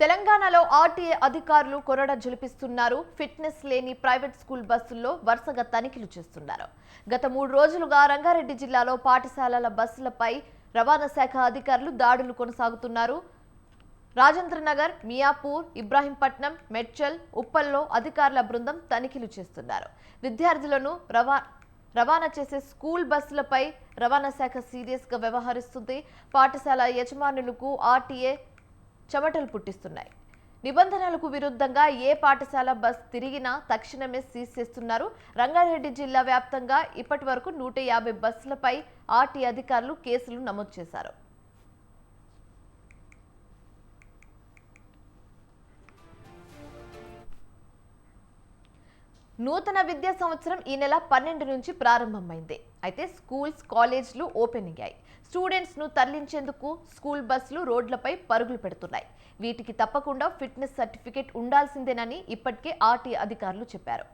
తెలంగాణలో ఆర్టీఏ అధికారులు కొరడ జులిపిస్తున్నారు ఫిట్నెస్ లేని ప్రైవేట్ స్కూల్ బస్సుల్లో వరుసగా తనిఖీలు చేస్తున్నారు. గత మూడు రోజులుగా రంగారెడ్డి జిల్లాలో పాఠశాలల బస్సులపై రవాణా శాఖ అధికారులు దాడులు కొనసాగుతున్నారు. రాజేంద్రనగర్ మియాపూర్ ఇబ్రాహీంపట్నం మెడ్చల్ ఉప్పల్లో అధికారుల బృందం తనిఖీలు చేస్తున్నారు. విద్యార్థులను రవా రవాణా చేసే స్కూల్ బస్సులపై రవాణా శాఖ సీరియస్గా వ్యవహరిస్తుంది. పాఠశాల యజమానులకు ఆర్టీఏ చెమటలు పుట్టిస్తున్నాయి. నిబంధనలకు విరుద్ధంగా ఏ పాఠశాల బస్ తిరిగినా తక్షణమే సీజ్ చేస్తున్నారు. రంగారెడ్డి జిల్లా వ్యాప్తంగా ఇప్పటి వరకు నూట యాభై బస్సులపై ఆర్టీ అధికారులు కేసులు నమోదు చేశారు. నూతన విద్యా సంవత్సరం ఈ నెల పన్నెండు నుంచి ప్రారంభమైంది. అయితే స్కూల్స్ కాలేజ్లు ఓపెన్ అయ్యాయి స్టూడెంట్స్ను తరలించేందుకు స్కూల్ బస్సులు రోడ్లపై పరుగులు పెడుతున్నాయి. వీటికి తప్పకుండా ఫిట్నెస్ సర్టిఫికేట్ ఉండాల్సిందేనని ఇప్పటికే ఆర్టీ అధికారులు చెప్పారు.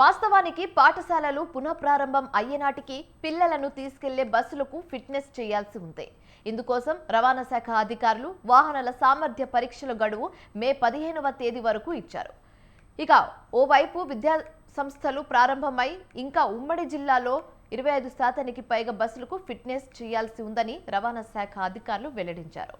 వాస్తవానికి పాఠశాలలు పునఃప్రారంభం అయ్యేనాటికి పిల్లలను తీసుకెళ్ళే బస్సులకు ఫిట్నెస్ చేయాల్సి ఉంది. ఇందుకోసం రవాణా శాఖ అధికారులు వాహనాల సామర్థ్య పరీక్షల గడువు మే పదిహేనవ తేదీ వరకు ఇచ్చారు. ఇక ఓవైపు విద్యా సంస్థలు ప్రారంభమై ఇంకా ఉమ్మడి జిల్లాలో ఇరవై ఐదు శాతానికి పైగా బస్సులకు ఫిట్నెస్ చేయాల్సి ఉందని రవాణా శాఖ అధికారులు వెల్లడించారు.